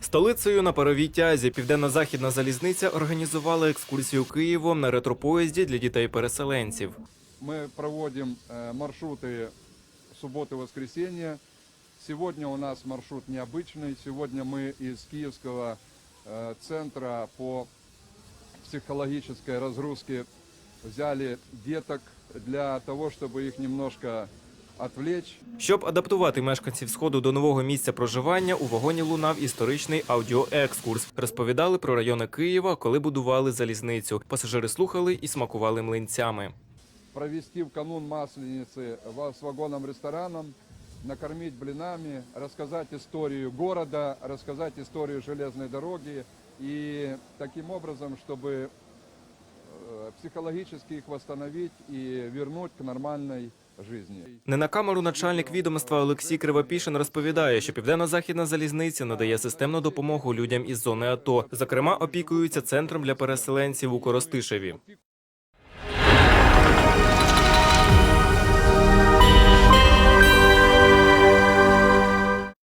Столицею на паровій тязі Південно-Західна залізниця організувала екскурсію Києвом на ретропоїзді для дітей-переселенців. Мы проводим э, маршруты субботы-воскресенье. Сегодня у нас маршрут необычный. Сегодня мы из Киевского э, центра по психологической разгрузке взяли деток для того, чтобы их немножко отвлечь. Щоб адаптувати мешканців сходу до нового місця проживання, у вагоні лунав історичний аудіоекскурс. Розповідали про райони Києва, коли будували залізницю. Пасажири слухали і смакували млинцями. провести в канун Масленицы ва- с вагоном-рестораном, накормить блинами, рассказать историю города, рассказать историю железной дороги и таким образом, чтобы э, психологически их восстановить и вернуть к нормальной жизни. не на камеру начальник відомства Олексій Кривопішин розповідає, що південно-західна залізниця надає системну допомогу людям із зони АТО. Зокрема, опікуються центром для переселенців у Коростишеві.